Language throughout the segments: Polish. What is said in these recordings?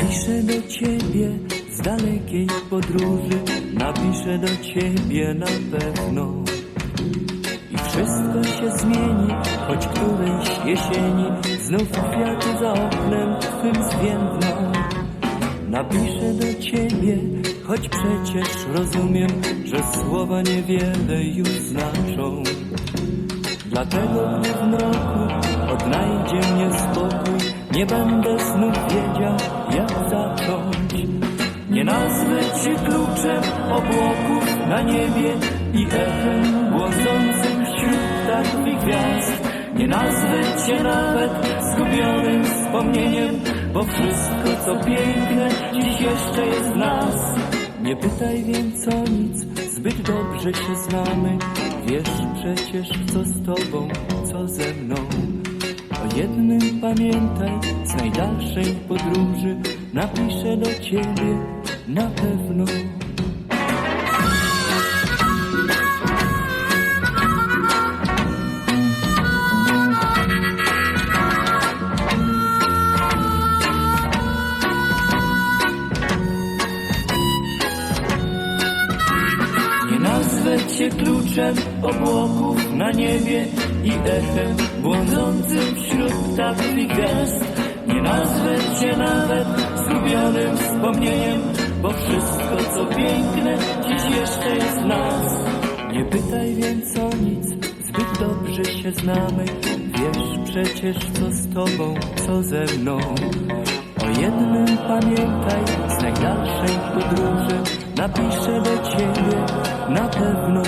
Napiszę do ciebie z dalekiej podróży, napiszę do ciebie na pewno. I wszystko się zmieni, choć którejś jesieni znów kwiaty za oknem twym zwiędną. Napiszę do ciebie, choć przecież rozumiem, że słowa niewiele już znaczą. Dlatego gdy w mroku odnajdzie mnie spokój, nie będę znów wiedział, jak zacząć. Nie nazwę cię kluczem obłoków na niebie i echem błądzącym wśród i gwiazd. Nie nazwę cię nawet zgubionym wspomnieniem, bo wszystko co piękne dziś jeszcze jest w nas. Nie pytaj więc o nic, zbyt dobrze się znamy. Wiesz przecież co z tobą, co ze mną. Jednym pamiętaj z najdalszej podróży, napiszę do ciebie na pewno. Nazwę cię kluczem obłoków na niebie i echem błądzącym wśród ptaków i gwiazd. Nie nazwę cię nawet zgubionym wspomnieniem, bo wszystko co piękne dziś jeszcze jest nas. Nie pytaj więc o nic, zbyt dobrze się znamy. Wiesz przecież co z tobą, co ze mną. O jednym pamiętaj z najdalszej podróży Napiszę do ciebie na pewno.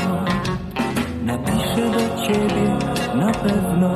Napiszę do ciebie na pewno